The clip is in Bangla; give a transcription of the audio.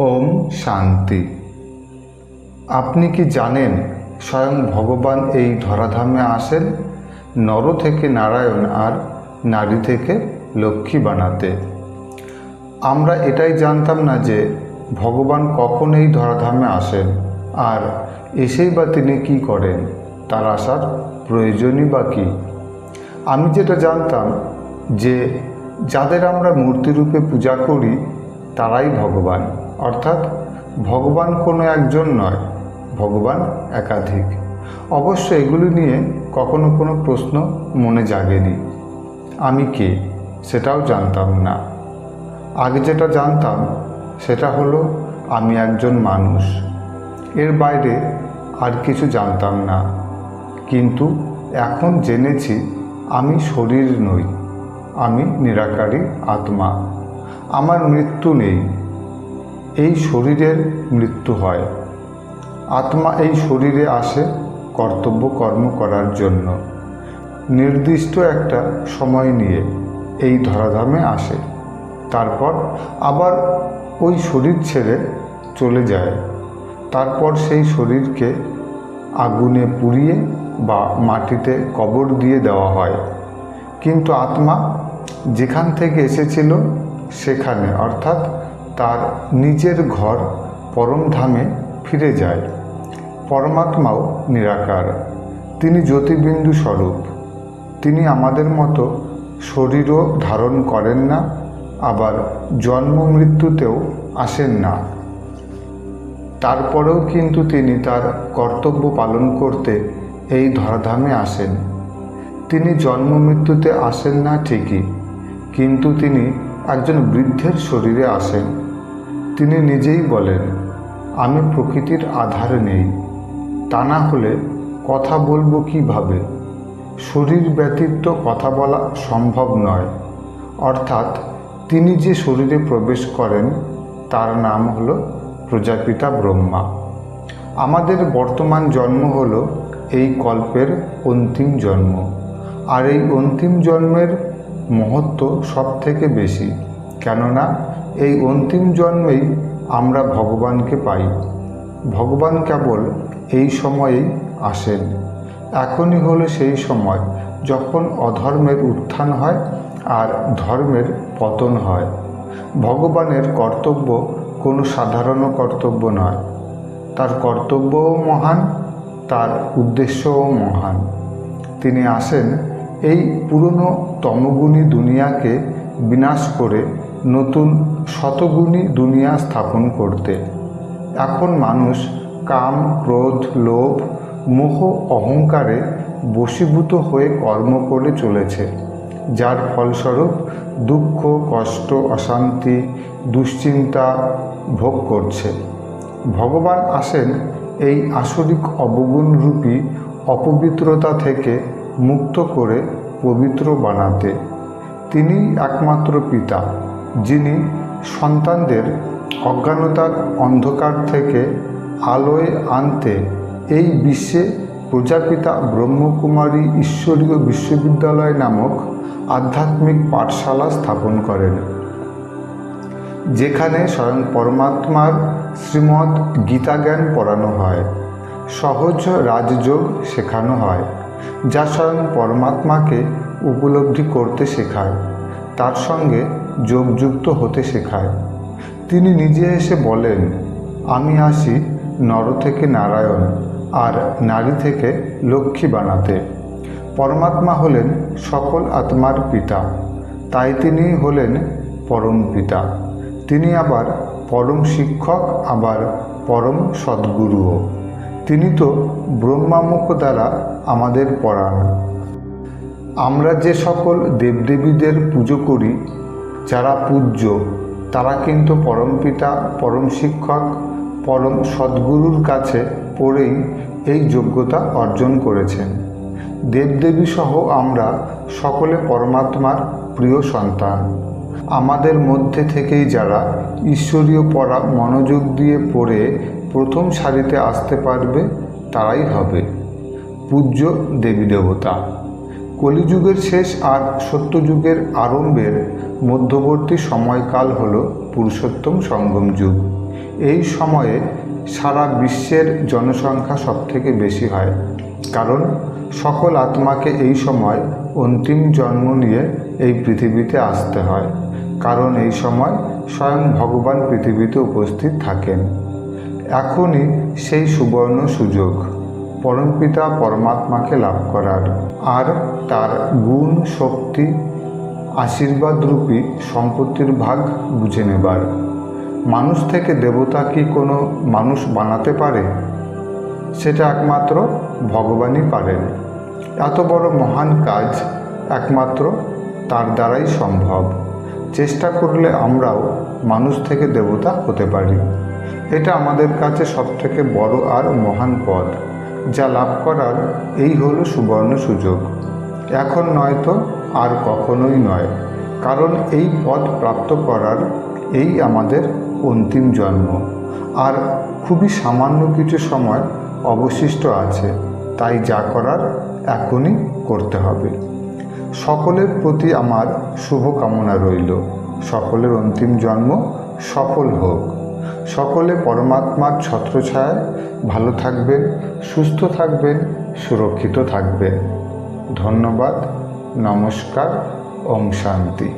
ওম শান্তি। আপনি কি জানেন স্বয়ং ভগবান এই ধরাধামে আসেন? নর থেকে নারায়ণ আর নারী থেকে লক্ষ্মী বানাতে। আমরা এটাই জানতাম না যে ভগবান কখন এই ধরাধামে আসেন আর এসেই বা তিনি কি করেন, তার আসার প্রয়োজনই বা কী? আমি যেটা জানতাম যে যাদের আমরা মূর্তিরূপে পূজা করি, তারাই ভগবান। অর্থাৎ ভগবান কোনো একজন নয়, ভগবান একাধিক। অবশ্য এগুলি নিয়ে কখনো কোনো প্রশ্ন মনে জাগেনি। আমি কে? সেটাও জানতাম না। আগে যেটা জানতাম, সেটা হলো আমি একজন মানুষ। এর বাইরে আর কিছু জানতাম না। কিন্তু এখন জেনেছি আমি শরীর নই, আমি নিরাকারী আত্মা। আমার মৃত্যু নেই। এই শরীরের মৃত্যু হয়। আত্মা এই শরীরে আসে কর্তব্য কর্ম করার জন্য। নির্দিষ্ট একটা সময় নিয়ে এই ধরাধামে আসে। তারপর আবার ওই শরীর ছেড়ে চলে যায়। তারপর সেই শরীরকে আগুনে পুড়িয়ে বা মাটিতে কবর দিয়ে দেওয়া হয়। কিন্তু আত্মা যেখান থেকে এসেছিল সেখানে, অর্থাৎ তার নিজের ঘর পরমধামে ফিরে যায়। পরমাত্মাও নিরাকার। তিনি জ্যোতিবিন্দু স্বরূপ। তিনি আমাদের মতো শরীরও ধারণ করেন না, আবার জন্ম মৃত্যুতেও আসেন না। তারপরেও কিন্তু তিনি তার কর্তব্য পালন করতে এই ধরাধামে আসেন। তিনি জন্ম মৃত্যুতে আসেন না ঠিকই, কিন্তু তিনি একজন বৃদ্ধের শরীরে আসেন। তিনি নিজেই বলেন, আমি প্রকৃতির আধারে নেই। তা না হলে কথা বলব কীভাবে? শরীর ব্যতীত কথা বলা সম্ভব নয়। অর্থাৎ তিনি যে শরীরে প্রবেশ করেন, তার নাম হলো প্রজাপিতা ব্রহ্মা। আমাদের বর্তমান জন্ম হলো এই কল্পের অন্তিম জন্ম। আর এই অন্তিম জন্মের মহত্ব সব থেকে বেশি। কেননা এই অন্তিম জন্মেই আমরা ভগবানকে পাই। ভগবান কেবল এই সময়েই আসেন। এখনই হলো সেই সময় যখন অধর্মের উত্থান হয় আর ধর্মের পতন হয়। ভগবানের কর্তব্য কোনো সাধারণ কর্তব্য নয়। তার কর্তব্যও মহান, তার উদ্দেশ্যও মহান। তিনি আসেন এই পুরনো তমগুণী দুনিয়াকে বিনাশ করে নতুন শতগুণী দুনিয়া স্থাপন করতে। এখন মানুষ কাম, ক্রোধ, লোভ, মোহ, অহংকারে বশীভূত হয়ে কর্ম করে চলেছে, যার ফলস্বরূপ দুঃখ, কষ্ট, অশান্তি, দুশ্চিন্তা ভোগ করছে। ভগবান আসেন এই আসরিক অবগুণরূপী অপবিত্রতা থেকে মুক্ত করে পবিত্র বানাতে। তিনি একমাত্র পিতা। যিনি সন্তানদের অজ্ঞানতার অন্ধকার থেকে আলোয় আনতে এই বিশ্বে প্রজাপিতা ব্রহ্মকুমারী ঈশ্বরীয় বিশ্ববিদ্যালয় নামক আধ্যাত্মিক পাঠশালা স্থাপন করেন, যেখানে স্বয়ং পরমাত্মার শ্রীমৎ গীতাজ্ঞান পড়ানো হয়, সহজ রাজযোগ শেখানো হয়, যা স্বয়ং পরমাত্মাকে উপলব্ধি করতে শেখায়। তার সঙ্গে যোগযুক্ত হতে শেখায়। তিনি নিজে এসে বলেন, আমি আসি নর থেকে নারায়ণ আর নারী থেকে লক্ষ্মী বানাতে। পরমাত্মা হলেন সকল আত্মার পিতা, তাই তিনি হলেন পরম পিতা। তিনি আবার পরম শিক্ষক, আবার পরম সদ্গুরুও। তিনি তো ব্রহ্মামুখ দ্বারা আমাদের পড়ান আমরা যে সকল দেবদেবীদের পুজো করি যারা পূজ্য, তারা কিন্তু পরমপিতা পরম শিক্ষক, পরম সদ্গুরুর কাছে পড়েই এই যোগ্যতা অর্জন করেছেন। দেবদেবী সহ আমরা সকলে পরমাত্মার প্রিয় সন্তান। আমাদের মধ্যে থেকেই যারা ঈশ্বরীয় পড়া মনোযোগ দিয়ে পড়ে প্রথম সারিতে আসতে পারবে, তারাই হবে পূজ্য দেবী দেবতা। কলিযুগের শেষ আর সত্যযুগের আরম্ভের মধ্যবর্তী সময়কাল হল পুরুষোত্তম সঙ্গম যুগ। এই সময়ে সারা বিশ্বের জনসংখ্যা সবথেকে বেশি হয়, কারণ সকল আত্মাকে এই সময় অন্তিম জন্ম নিয়ে এই পৃথিবীতে আসতে হয়, কারণ এই সময় স্বয়ং ভগবান পৃথিবীতে উপস্থিত থাকেন। এখনই সেই সুবর্ণ সুযোগ। পরমপিতা পরমাত্মাকে লাভ করার। আর তার গুণ, শক্তি আশীর্বাদরূপী সম্পত্তির ভাগ বুঝে নেবার। মানুষ থেকে দেবতা কি কোনো মানুষ বানাতে পারে? সেটা একমাত্র ভগবানই পারেন। এত বড় মহান কাজ একমাত্র তার দ্বারাই সম্ভব। চেষ্টা করলে আমরাও মানুষ থেকে দেবতা হতে পারি। এটা আমাদের কাছে সবথেকে বড় আর মহান পদ যা লাভ করার, এই হলো সুবর্ণ সুযোগ। এখন নয়তো আর কখনোই নয়, কারণ এই পদ প্রাপ্ত করার এই আমাদের অন্তিম জন্ম। আর খুবই সামান্য কিছু সময় অবশিষ্ট আছে, তাই যা করার এখনই করতে হবে। সকলের প্রতি আমার শুভকামনা রইল। সকলের অন্তিম জন্ম সফল হোক। সকলে পরমাত্মার ছত্রছায়ায় ভালো থাকবেন সুস্থ থাকবেন সুরক্ষিত থাকবেন। ধন্যবাদ নমস্কার ওম শান্তি।